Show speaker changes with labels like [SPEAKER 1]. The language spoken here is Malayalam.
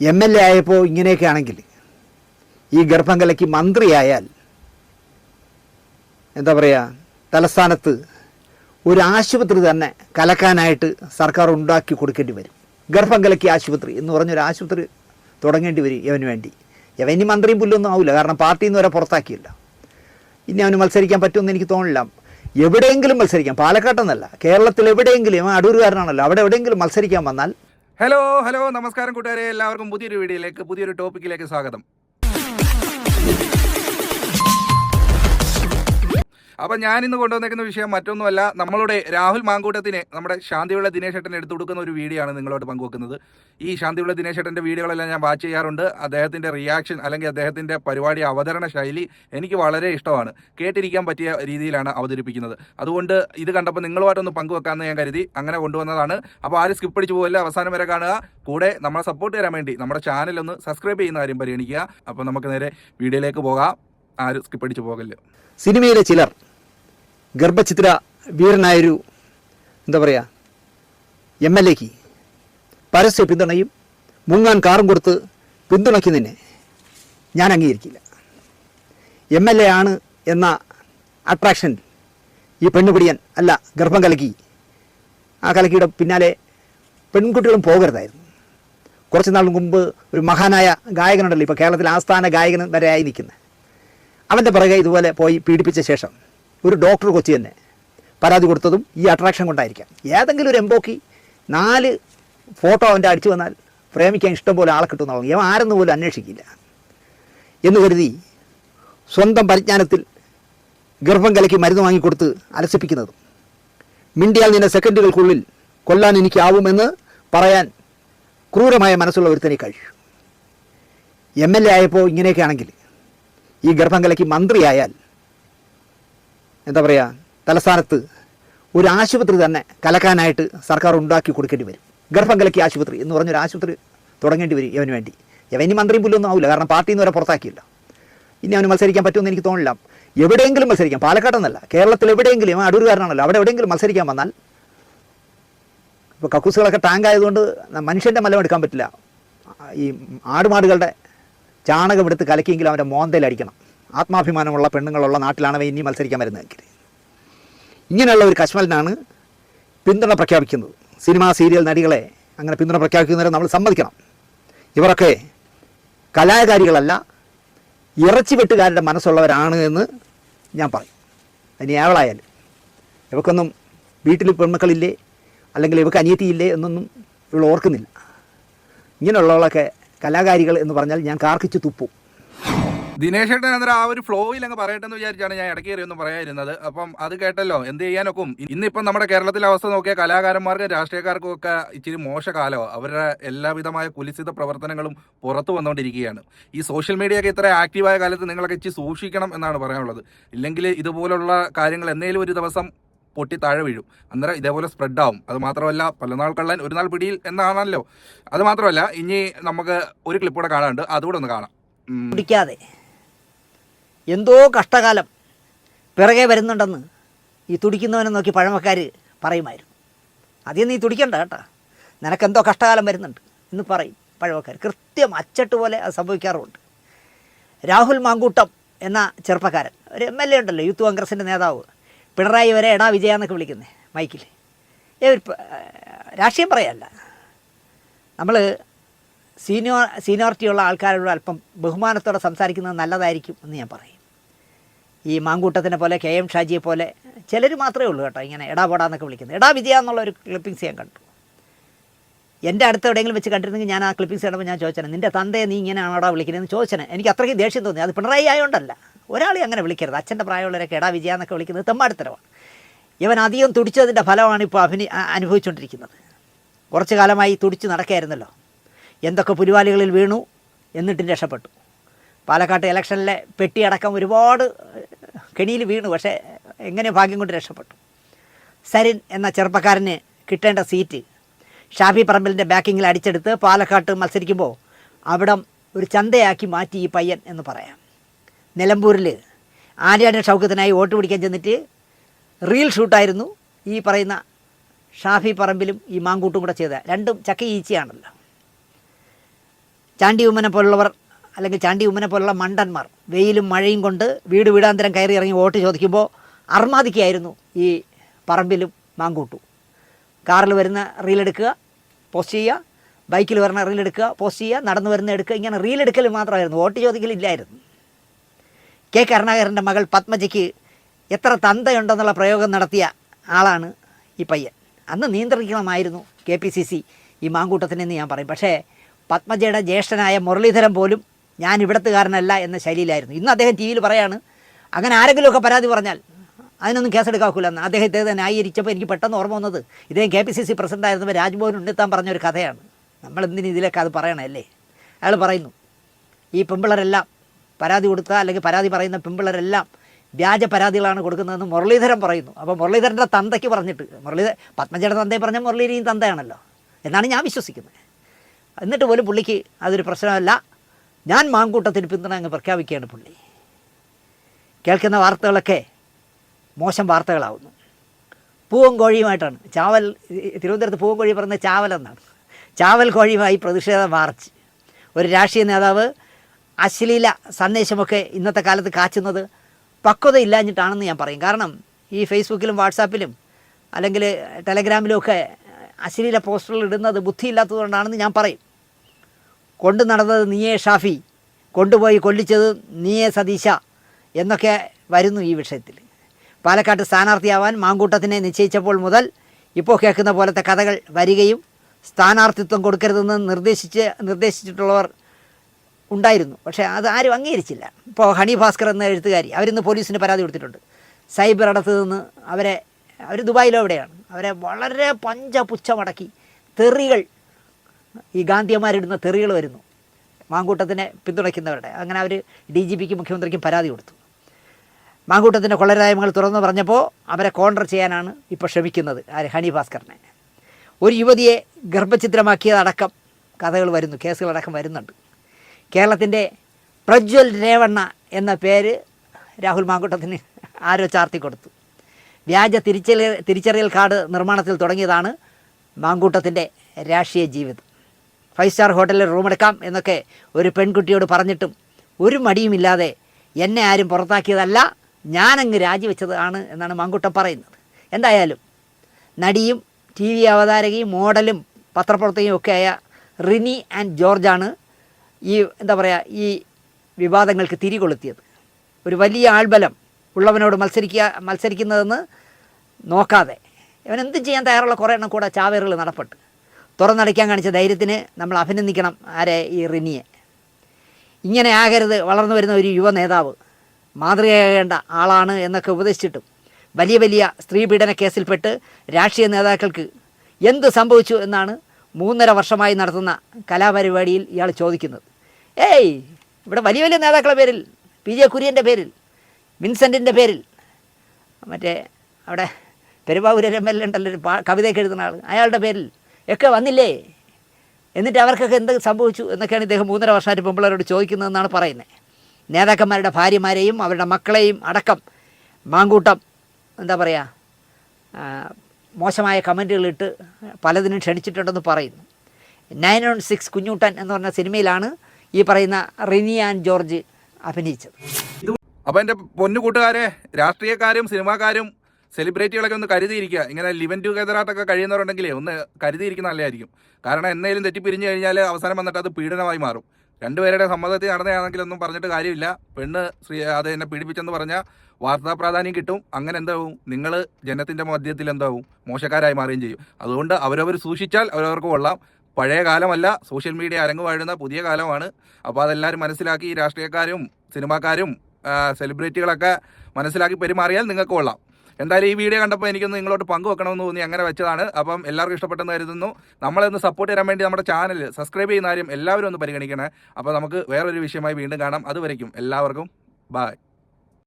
[SPEAKER 1] എം എൽ എ ആയപ്പോൾ ഇങ്ങനെയൊക്കെ ആണെങ്കിൽ ഈ ഗർഭം കലക്കി മന്ത്രിയായാൽ എന്താ പറയുക തലസ്ഥാനത്ത് ഒരു ആശുപത്രി തന്നെ കലക്കാനായിട്ട് സർക്കാർ ഉണ്ടാക്കി കൊടുക്കേണ്ടി വരും. ഗർഭം കലക്കി ആശുപത്രി എന്ന് പറഞ്ഞൊരു ആശുപത്രി തുടങ്ങേണ്ടി വരും ഇവന് വേണ്ടി. ഇവൻ ഇനി മന്ത്രിയും പുല്ലൊന്നും ആവില്ല കാരണം പാർട്ടിയിൽ നിന്ന് വരെ പുറത്താക്കിയില്ല. ഇനി അവന് മത്സരിക്കാൻ പറ്റുമെന്ന് എനിക്ക് തോന്നില്ല എവിടെയെങ്കിലും മത്സരിക്കാം. പാലക്കാട്ടെന്നല്ല കേരളത്തിൽ എവിടെയെങ്കിലും അടൂരുകാരനാണല്ലോ അവിടെ എവിടെയെങ്കിലും മത്സരിക്കാൻ വന്നാൽ
[SPEAKER 2] ഹലോ ഹലോ നമസ്കാരം കൂട്ടുകാരെ. എല്ലാവർക്കും പുതിയൊരു വീഡിയോയിലേക്ക് പുതിയൊരു ടോപ്പിക്കിലേക്ക് സ്വാഗതം. അപ്പൊ ഞാൻ ഇന്ന് കൊണ്ടുവന്നേക്കുന്ന വിഷയം മറ്റൊന്നുമല്ല നമ്മളുടെ രാഹുൽ മാങ്കൂട്ടത്തിനെ നമ്മുടെ ശാന്തിയുള്ള ദിനേശ് ഏട്ടൻ എടുത്തു കൊടുക്കുന്ന ഒരു വീഡിയോ ആണ് നിങ്ങളോട് പങ്കുവെക്കുന്നത്. ഈ ശാന്തിയുള്ള ദിനേശ് ഏട്ടന്റെ വീഡിയോകളെല്ലാം ഞാൻ വാച്ച് ചെയ്യാറുണ്ട്. അദ്ദേഹത്തിന്റെ റിയാക്ഷൻ അല്ലെങ്കിൽ അദ്ദേഹത്തിന്റെ പരിപാടി അവതരണ ശൈലി എനിക്ക് വളരെ ഇഷ്ടമാണ്. കേട്ടിരിക്കാൻ പറ്റിയ രീതിയിലാണ് അവതരിപ്പിക്കുന്നത്. അതുകൊണ്ട് ഇത് കണ്ടപ്പോൾ നിങ്ങളുമായിട്ടൊന്ന് പങ്കുവെക്കാമെന്ന് ഞാൻ കരുതി അങ്ങനെ കൊണ്ടുവന്നതാണ്. അപ്പോൾ ആരും സ്കിപ്പ് അടിച്ച് പോകില്ല അവസാനം വരെ കാണുക. കൂടെ നമ്മളെ സപ്പോർട്ട് ചെയ്യാൻ വേണ്ടി നമ്മുടെ ചാനൽ ഒന്ന് സബ്സ്ക്രൈബ് ചെയ്യുന്ന കാര്യം പരിഗണിക്കുക. അപ്പോൾ നമുക്ക് നേരെ വീഡിയോയിലേക്ക് പോകാം. ആരും സ്കിപ്പ് അടിച്ച് പോകല്ലോ.
[SPEAKER 1] സിനിമയിലെ ചിലർ ഗർഭചിത്ര വീരനായൊരു എന്താ പറയുക എം എൽ എക്ക് പരസ്യ പിന്തുണയും മുങ്ങാൻ കാറും കൊടുത്ത് പിന്തുണയ്ക്കുന്നതിനെ ഞാൻ അംഗീകരിക്കില്ല. എം എൽ എ ആണ് എന്ന അട്രാക്ഷൻ ഈ പെണ്ണുപിടിയൻ അല്ല ഗർഭം കലക്കി. ആ കലക്കിയുടെ പിന്നാലെ പെൺകുട്ടികളും പോകരുതായിരുന്നു. കുറച്ച് നാൾ മുമ്പ് ഒരു മഹാനായ ഗായകനുണ്ടല്ലോ ഇപ്പോൾ കേരളത്തിലെ ആസ്ഥാന ഗായകൻ വരെ ആയി നിൽക്കുന്നത് അവന്റെ പിറകെ ഇതുപോലെ പോയി പീഡിപ്പിച്ച ശേഷം ഒരു ഡോക്ടർ കൊച്ചി തന്നെ. പരാതി കൊടുത്തതും ഈ അട്രാക്ഷൻ കൊണ്ടായിരിക്കാം. ഏതെങ്കിലും ഒരു എംബോക്കി നാല് ഫോട്ടോ അവന്റെ അടിച്ചു വന്നാൽ പ്രേമിക്കാൻ ഇഷ്ടം പോലെ ആളെ കിട്ടുന്നതാവും ഇവൻ ആരെന്ന് പോലും അന്വേഷിക്കില്ല. എന്ന് കരുതി സ്വന്തം പരിജ്ഞാനത്തിൽ ഗർഭം കലക്കി മരുന്ന് വാങ്ങിക്കൊടുത്ത് അലസിപ്പിക്കുന്നതും. മിണ്ടിയാൽ നിന്നെ സെക്കൻഡുകൾക്കുള്ളിൽ കൊല്ലാൻ എനിക്കാവുമെന്ന് പറയാൻ ക്രൂരമായ മനസ്സുള്ള ഒരുത്തനെ കഴിയൂ. എം എൽ എ ആയപ്പോൾ ഇങ്ങനെയൊക്കെ ആണെങ്കിൽ ഈ ഗർഭം കലക്കി മന്ത്രിയായാൽ എന്താ പറയുക തലസ്ഥാനത്ത് ഒരു ആശുപത്രി തന്നെ കലക്കാനായിട്ട് സർക്കാർ ഉണ്ടാക്കി കൊടുക്കേണ്ടി വരും. ഗർഭം കലക്കി ആശുപത്രി എന്ന് പറഞ്ഞൊരു ആശുപത്രി തുടങ്ങേണ്ടി വരും ഇവന് വേണ്ടി. ഇവൻ ഇനി മന്ത്രിയും പുല്ലൊന്നും ആവില്ല കാരണം പാർട്ടിയിൽ നിന്ന് വരെ പുറത്താക്കിയില്ല. ഇനി അവന് മത്സരിക്കാൻ പറ്റുമെന്ന് എനിക്ക് തോന്നില്ല എവിടെയെങ്കിലും മത്സരിക്കാം. പാലക്കാട്ടെന്നല്ല കേരളത്തിൽ എവിടെയെങ്കിലും ഇവൻ അടൂരുകാരനാണല്ലോ അവിടെ എവിടെയെങ്കിലും മത്സരിക്കാൻ വന്നാൽ. ഇപ്പോൾ കക്കൂസുകളൊക്കെ ടാങ്ക് ആയതുകൊണ്ട് മനുഷ്യന്റെ മലം എടുക്കാൻ പറ്റില്ല. ഈ ആടുമാടുകളുടെ ചാണകം എടുത്ത് കലക്കിയെങ്കിൽ അവന്റെ മോന്തയിൽ അടിക്കണം. ആത്മാഭിമാനമുള്ള പെണ്ണുങ്ങളുള്ള നാട്ടിലാണ് ഇനി മത്സരിക്കാൻ വരുന്നതെങ്കിൽ. ഇങ്ങനെയുള്ള ഒരു കശ്മലിനാണ് പിന്തുണ പ്രഖ്യാപിക്കുന്നത്. സിനിമ സീരിയൽ നടികളെ അങ്ങനെ പിന്തുണ പ്രഖ്യാപിക്കുന്നവരെ നമ്മൾ സമ്മതിക്കണം. ഇവരൊക്കെ കലാകാരികളല്ല ഇറച്ചി വെട്ടുകാരുടെ മനസ്സുള്ളവരാണ് എന്ന് ഞാൻ പറയും. അതിന് ഏവളായാലും ഇവക്കൊന്നും വീട്ടിൽ പെൺമക്കളില്ലേ അല്ലെങ്കിൽ ഇവക്ക് അനിയത്തിയില്ലേ എന്നൊന്നും ഇവൾ ഓർക്കുന്നില്ല. ഇങ്ങനെയുള്ളവളൊക്കെ കലാകാരികൾ എന്ന് പറഞ്ഞാൽ ഞാൻ കാർക്കിച്ച് തുപ്പും.
[SPEAKER 2] ദിനേശ് ഏട്ടൻ ആ ഒരു ഫ്ലോയിൽ അങ്ങ് പറയട്ടെ എന്ന് വിചാരിച്ചാണ് ഞാൻ ഇടയ്ക്ക് കയറി ഒന്നും പറയാതിരുന്നത്. അപ്പം അത് കേട്ടല്ലോ എന്ത് ചെയ്യാനൊക്കും? ഇന്നിപ്പം നമ്മുടെ കേരളത്തിലെ അവസ്ഥ നോക്കിയ കലാകാരന്മാർക്കും രാഷ്ട്രീയക്കാർക്കും ഒക്കെ ഇച്ചിരി മോശകാലോ. അവരുടെ എല്ലാവിധമായ കുലിസിത പ്രവർത്തനങ്ങളും പുറത്തു വന്നുകൊണ്ടിരിക്കുകയാണ്. ഈ സോഷ്യൽ മീഡിയ ഒക്കെ ഇത്ര ആക്റ്റീവായ കാലത്ത് നിങ്ങളൊക്കെ ഇച്ചിരി സൂക്ഷിക്കണം എന്നാണ് പറയാനുള്ളത്. ഇല്ലെങ്കിൽ ഇതുപോലുള്ള കാര്യങ്ങൾ എന്തെങ്കിലും ഒരു ദിവസം പൊട്ടി താഴെ വീഴും. അന്നേരം ഇതേപോലെ സ്പ്രെഡ് ആവും. അത് മാത്രമല്ല പലനാൾ കള്ളൻ ഒരു നാൾ പിടിയിൽ എന്നാണല്ലോ. അത് മാത്രമല്ല ഇനി നമുക്ക് ഒരു ക്ലിപ്പ് കൂടെ കാണാനുണ്ട്. അതുകൂടെ ഒന്ന് കാണാം. ഉം.
[SPEAKER 3] എന്തോ കഷ്ടകാലം പിറകെ വരുന്നുണ്ടെന്ന് ഈ തുടിക്കുന്നവനെ നോക്കി പഴമക്കാർ പറയുമായിരുന്നു. ആദ്യം നീ തുടിക്കണ്ട കേട്ടോ. നിനക്കെന്തോ കഷ്ടകാലം വരുന്നുണ്ട് എന്ന് പറയും പഴമക്കാർ കൃത്യം അച്ചട്ട് പോലെ അത് സംഭവിക്കാറുമുണ്ട്. രാഹുൽ മാങ്കൂട്ടം എന്ന ചെറുപ്പക്കാരൻ ഒരു എം എൽ എ ഉണ്ടല്ലോ യൂത്ത് കോൺഗ്രസിന്റെ നേതാവ്. പിണറായി വരെ എടാ വിജയ എന്നൊക്കെ വിളിക്കുന്നത് മൈക്കിൽ രാഷ്ട്രീയം പറയല്ല. നമ്മൾ സീനിയോ സീനിയോറിറ്റിയുള്ള ആൾക്കാരോട് അല്പം ബഹുമാനത്തോടെ സംസാരിക്കുന്നത് നല്ലതായിരിക്കും എന്ന് ഞാൻ പറയും. ഈ മാങ്കൂട്ടത്തിനെ പോലെ കെ എം ഷാജിയെ പോലെ ചിലർ മാത്രമേ ഉള്ളൂ കേട്ടോ ഇങ്ങനെ എടാ പോടാന്നൊക്കെ വിളിക്കുന്നത്. എടാ വിജയ എന്നുള്ള ഒരു ക്ലിപ്പിങ്സ് ഞാൻ കണ്ടു. എന്റെ അടുത്ത് എവിടെയെങ്കിലും വെച്ച് കണ്ടിരുന്നെങ്കിൽ ഞാൻ ആ ക്ലിപ്പിങ്സ് കണ്ടപ്പോൾ ഞാൻ ചോദിച്ചത് നിന്റെ തന്തയെ നീ ഇങ്ങനെയാണോടാ വിളിക്കുന്നതെന്ന്? ചോദിച്ചത് എനിക്ക് അത്രയ്ക്ക് ദേഷ്യം തോന്നി. അത് പിണറായി ആയതുകൊണ്ടല്ല ഒരാളെ അങ്ങനെ വിളിക്കരുത്. അച്ഛന്റെ പ്രായമുള്ളവരൊക്കെ എടാ വിജയ എന്നൊക്കെ വിളിക്കുന്നത് തെമ്മാടിത്തരമാണ്. ഇവൻ അധികം തുടിച്ചതിന്റെ ഫലമാണ് ഇപ്പോൾ അഭിനി അനുഭവിച്ചുകൊണ്ടിരിക്കുന്നത്. കുറച്ച് കാലമായി തുടിച്ച് നടക്കായിരുന്നല്ലോ എന്തൊക്കെ പുലിവാലികളിൽ വീണു എന്നിട്ടും രക്ഷപ്പെട്ടു. പാലക്കാട്ട് ഇലക്ഷനിലെ പെട്ടിയടക്കം ഒരുപാട് കെണിയിൽ വീണു. പക്ഷേ എങ്ങനെ ഭാഗ്യം കൊണ്ട് രക്ഷപ്പെട്ടു. സരിൻ എന്ന ചെറുപ്പക്കാരന് കിട്ടേണ്ട സീറ്റ് ഷാഫി പറമ്പലിന്റെ ബാക്കിങ്ങിൽ അടിച്ചെടുത്ത് പാലക്കാട്ട് മത്സരിക്കുമ്പോൾ അവിടം ഒരു ചന്തയാക്കി മാറ്റി ഈ പയ്യൻ എന്ന് പറയാം. നിലമ്പൂരിൽ ആര്യാടൻ ഷൗക്കത്തിനായി വോട്ട് പിടിക്കാൻ ചെന്നിട്ട് റീൽ ഷൂട്ടായിരുന്നു ഈ പറയുന്ന ഷാഫി പറമ്പിലും ഈ മാങ്കൂട്ടും കൂടെ ചെയ്ത. രണ്ടും ചക്ക ഈച്ചയാണല്ലോ.
[SPEAKER 1] ചാണ്ടി ഉമ്മനെ പോലുള്ളവർ അല്ലെങ്കിൽ ചാണ്ടി ഉമ്മനെ പോലുള്ള മണ്ടന്മാർ. വെയിലും മഴയും കൊണ്ട് വീട് വീടാന്തരം കയറി ഇറങ്ങി വോട്ട് ചോദിക്കുമ്പോൾ അർമാദിക്കായിരുന്നു ഈ പറമ്പിലും മാങ്കൂട്ടു. കാറിൽ വരുന്ന റീലെടുക്കുക പോസ്റ്റ് ചെയ്യുക ബൈക്കിൽ വരുന്ന റീലെടുക്കുക പോസ്റ്റ് ചെയ്യുക നടന്നു വരുന്ന എടുക്കുക ഇങ്ങനെ റീലെടുക്കൽ മാത്രമായിരുന്നു. വോട്ട് ചോദിക്കലില്ലായിരുന്നു കെ കരുണാകരന്റെ മകൾ പത്മജയ്ക്ക് എത്ര തന്തയുണ്ടെന്നുള്ള പ്രയോഗം നടത്തിയ ആളാണ് ഈ പയ്യൻ. അന്ന് നിയന്ത്രിക്കണമായിരുന്നു കെ പി സി സി ഈ മാങ്കൂട്ടത്തിനെന്ന് ഞാൻ പറയും. പക്ഷേ പത്മജയുടെ ജ്യേഷ്ഠനായ മുരളീധരൻ പോലും ഞാൻ ഇവിടത്തുകാരനല്ല എന്ന ശൈലിയിലായിരുന്നു. ഇന്ന് അദ്ദേഹം ടി വിയിൽ പറയാണ് അങ്ങനെ ആരെങ്കിലുമൊക്കെ പരാതി പറഞ്ഞാൽ അതിനൊന്നും കേസെടുക്കാക്കില്ലെന്ന് അദ്ദേഹത്തെ ന്യായീകരിച്ചപ്പോൾ എനിക്ക് പെട്ടെന്ന് ഓർമ്മ വന്നത് ഇദ്ദേഹം K P C C president ആയിരുന്നപ്പോൾ രാജ്ഭവൻ ഉണ്ണിത്താൻ പറഞ്ഞൊരു കഥയാണ്. നമ്മൾ എന്തിനു ഇതിലൊക്കെ അത് പറയണമല്ലേ അയാൾ പറയുന്നു ഈ പെമ്പിളരെല്ലാം പരാതി കൊടുത്ത അല്ലെങ്കിൽ പരാതി പറയുന്ന പെമ്പിളരെല്ലാം വ്യാജ പരാതികളാണ് കൊടുക്കുന്നതെന്ന് മുരളീധരൻ പറയുന്നു. അപ്പോൾ മുരളീധരന്റെ തന്തയ്ക്ക് പറഞ്ഞിട്ട് മുരളീധരൻ പത്മജയുടെ തന്തയെ പറഞ്ഞാൽ മുരളീധരയും തന്തയാണല്ലോ എന്നാണ് ഞാൻ വിശ്വസിക്കുന്നത്. എന്നിട്ട് പോലും പുള്ളിക്ക് അതൊരു പ്രശ്നമല്ല. ഞാൻ മാങ്കൂട്ടത്തിന് പിന്തുണ അങ്ങ് പ്രഖ്യാപിക്കുകയാണ് പുള്ളി. കേൾക്കുന്ന വാർത്തകളൊക്കെ മോശം വാർത്തകളാവുന്നു. പൂവും കോഴിയുമായിട്ടാണ്. ചാവൽ തിരുവനന്തപുരത്ത് പൂവും കോഴി ചാവൽ എന്നാണ്. ചാവൽ കോഴിയുമായി പ്രതിഷേധ മാർച്ച്. ഒരു രാഷ്ട്രീയ നേതാവ് അശ്ലീല സന്ദേശമൊക്കെ ഇന്നത്തെ കാലത്ത് കാച്ചുന്നത് പക്വതയില്ലാഞ്ഞിട്ടാണെന്ന് ഞാൻ പറയും. കാരണം ഈ ഫേസ്ബുക്കിലും വാട്സാപ്പിലും അല്ലെങ്കിൽ ടെലഗ്രാമിലും ഒക്കെ അശ്ലീല പോസ്റ്ററുകൾ ഇടുന്നത് ബുദ്ധിയില്ലാത്തതുകൊണ്ടാണെന്ന് ഞാൻ പറയും. കൊണ്ടു നടന്നത് നീയേ ഷാഫി കൊണ്ടുപോയി കൊല്ലിച്ചത് നീയേ സതീശ എന്നൊക്കെ വരുന്നു ഈ വിഷയത്തിൽ. പാലക്കാട്ട് സ്ഥാനാർത്ഥിയാവാൻ മാങ്കൂട്ടത്തിനെ നിശ്ചയിച്ചപ്പോൾ മുതൽ ഇപ്പോൾ കേൾക്കുന്ന പോലത്തെ കഥകൾ വരികയും സ്ഥാനാർത്ഥിത്വം കൊടുക്കരുതെന്ന് നിർദ്ദേശിച്ച് നിർദ്ദേശിച്ചിട്ടുള്ളവർ ഉണ്ടായിരുന്നു. പക്ഷേ അത് ആരും അംഗീകരിച്ചില്ല. ഇപ്പോൾ ഹണി ഭാസ്കർ എന്ന എഴുത്തുകാരി അവരിന്ന് പോലീസിന് പരാതി കൊടുത്തിട്ടുണ്ട്. സൈബർ അടുത്ത് നിന്ന് അവരെ അവർ ദുബായിലോ എവിടെയാണ്? അവരെ വളരെ പഞ്ചപുച്ഛമടക്കി തെറികൾ ഈ ഗാന്ധിയന്മാരിടുന്ന തെറികൾ വരുന്നു. മാങ്കൂട്ടത്തിനെ പിന്തുണയ്ക്കുന്നവരുടെ. അങ്ങനെ അവർ ഡി ജി പിക്കും മുഖ്യമന്ത്രിക്കും പരാതി കൊടുത്തു. മാങ്കൂട്ടത്തിന്റെ കൊള്ളരായ്മകൾ തുറന്നു പറഞ്ഞപ്പോൾ അവരെ കോണ്ടർ ചെയ്യാനാണ് ഇപ്പോൾ ശ്രമിക്കുന്നത് ആര്? ഹണി ഭാസ്കറിനെ. ഒരു യുവതിയെ ഗർഭചിത്രമാക്കിയതടക്കം കഥകൾ വരുന്നു കേസുകളടക്കം വരുന്നുണ്ട്. കേരളത്തിന്റെ പ്രജ്വൽ രേവണ്ണ എന്ന പേര് രാഹുൽ മാങ്കൂട്ടത്തിന് ആരോ ചാർത്തി കൊടുത്തു. വ്യാജ തിരിച്ചറിയൽ തിരിച്ചറിയൽ കാർഡ് നിർമ്മാണത്തിൽ തുടങ്ങിയതാണ് മാങ്കൂട്ടത്തിന്റെ രാഷ്ട്രീയ ജീവിതം. ഫൈവ് സ്റ്റാർ ഹോട്ടലിൽ റൂമെടുക്കാം എന്നൊക്കെ ഒരു പെൺകുട്ടിയോട് പറഞ്ഞിട്ടും ഒരു മടിയുമില്ലാതെ എന്നെ ആരും പുറത്താക്കിയതല്ല ഞാനങ്ങ് രാജിവെച്ചത് ആണ് എന്നാണ് മാങ്കൂട്ടം പറയുന്നത്. എന്തായാലും നടിയും ടി വി അവതാരകയും മോഡലും പത്രപ്രവർത്തകയും ഒക്കെയായ റിനി ആൻഡ് ജോർജാണ് ഈ എന്താ പറയുക ഈ വിവാദങ്ങൾക്ക് തിരികൊളുത്തിയത്. ഒരു വലിയ ആൾബലം ഉള്ളവനോട് മത്സരിക്കുക മത്സരിക്കുന്നതെന്ന് നോക്കാതെ. ഇവൻ ചെയ്യാൻ തയ്യാറുള്ള കുറേ എണ്ണം കൂടെ ചാവേറുകൾ നടപ്പെട്ട് തുറന്നടയ്ക്കാൻ കാണിച്ച ധൈര്യത്തിന് നമ്മൾ അഭിനന്ദിക്കണം ആരെ ഈ റിനിയെ. ഇങ്ങനെ ആകരുത് വളർന്നു വരുന്ന ഒരു യുവ നേതാവ്. മാതൃകയാകേണ്ട ആളാണ് എന്നൊക്കെ ഉപദേശിച്ചിട്ടും വലിയ വലിയ സ്ത്രീ പീഡന കേസിൽപ്പെട്ട് രാഷ്ട്രീയ നേതാക്കൾക്ക് എന്ത് സംഭവിച്ചു എന്നാണ് മൂന്നര വർഷമായി നടത്തുന്ന കലാപരിപാടിയിൽ ഇയാൾ ചോദിക്കുന്നത്. ഏയ് ഇവിടെ വലിയ വലിയ നേതാക്കളുടെ പേരിൽ പി ജെ കുര്യന്റെ പേരിൽ വിൻസെന്റിന്റെ പേരിൽ മറ്റേ അവിടെ പെരുമ്പാവൂർ എം എൽ എ ഉണ്ടല്ലോ ഒരു കവിതയൊക്കെ എഴുതുന്ന ആൾ അയാളുടെ പേരിൽ ഒക്കെ വന്നില്ലേ? എന്നിട്ട് അവർക്കൊക്കെ എന്ത് സംഭവിച്ചു എന്നൊക്കെയാണ് ഇദ്ദേഹം മൂന്നര വർഷമായിട്ട് പെമ്പിളരോട് ചോദിക്കുന്നതെന്നാണ് പറയുന്നത്. നേതാക്കന്മാരുടെ ഭാര്യമാരെയും അവരുടെ മക്കളെയും അടക്കം മാങ്കൂട്ടം എന്താ പറയുക മോശമായ കമന്റുകളിട്ട് പലതിനും ക്ഷണിച്ചിട്ടുണ്ടെന്ന് പറയുന്നു. നയൻ ഓൺ സിക്സ് കുഞ്ഞൂട്ടൻ എന്ന് പറഞ്ഞ സിനിമയിലാണ് ഈ പറയുന്ന റിനി ആൻഡ് ജോർജ് അഭിനയിച്ചത്.
[SPEAKER 2] അപ്പോൾ എന്റെ പൊന്നു കൂട്ടുകാരെ രാഷ്ട്രീയക്കാരും സിനിമാക്കാരും സെലിബ്രിറ്റികളൊക്കെ ഒന്ന് കരുതിയിരിക്കുക. ഇങ്ങനെ ലിവൻ ടുഗെദറായിട്ടൊക്കെ കഴിയുന്നവരുണ്ടെങ്കിലേ ഒന്ന് കരുതിയിരിക്കുന്ന നല്ലതായിരിക്കും. കാരണം എന്തെങ്കിലും തെറ്റിപ്പിരിഞ്ഞു കഴിഞ്ഞാൽ അവസാനം വന്നിട്ട് അത് പീഡനമായി മാറും. രണ്ടുപേരുടെ സമ്മതത്തിൽ നടന്നതാണെങ്കിലൊന്നും പറഞ്ഞിട്ട് കാര്യമില്ല. പെണ്ണ് ശ്രീ അത് എന്നെ പീഡിപ്പിച്ചെന്ന് പറഞ്ഞാൽ വാർത്താ പ്രാധാന്യം കിട്ടും. അങ്ങനെ എന്താവും? നിങ്ങൾ ജനത്തിന്റെ മധ്യത്തിൽ എന്താവും? മോശക്കാരായി മാറുകയും ചെയ്യും. അതുകൊണ്ട് അവരവർ സൂക്ഷിച്ചാൽ അവരവർക്ക് കൊള്ളാം. പഴയ കാലമല്ല സോഷ്യൽ മീഡിയ അരങ്ങ് വാഴുന്ന പുതിയ കാലമാണ്. അപ്പോൾ അതെല്ലാവരും മനസ്സിലാക്കി രാഷ്ട്രീയക്കാരും സിനിമാക്കാരും സെലിബ്രിറ്റികളൊക്കെ മനസ്സിലാക്കി പെരുമാറിയാൽ നിങ്ങൾക്ക് കൊള്ളാം. എന്തായാലും ഈ വീഡിയോ കണ്ടപ്പോൾ എനിക്കൊന്ന് നിങ്ങളോട് പങ്കുവെക്കണമെന്ന് തോന്നി. അങ്ങനെ വെച്ചതാണ്. അപ്പം എല്ലാവർക്കും ഇഷ്ടപ്പെട്ടെന്ന് കരുതുന്നു. നമ്മളൊന്ന് സപ്പോർട്ട് ചെയ്യാൻ വേണ്ടി നമ്മുടെ ചാനൽ സബ്സ്ക്രൈബ് ചെയ്യുന്ന കാര്യം എല്ലാവരും ഒന്ന് പരിഗണിക്കണേ. അപ്പോൾ നമുക്ക് വേറൊരു വിഷയമായി വീണ്ടും കാണാം. അതുവരയ്ക്കും എല്ലാവർക്കും. ബായ്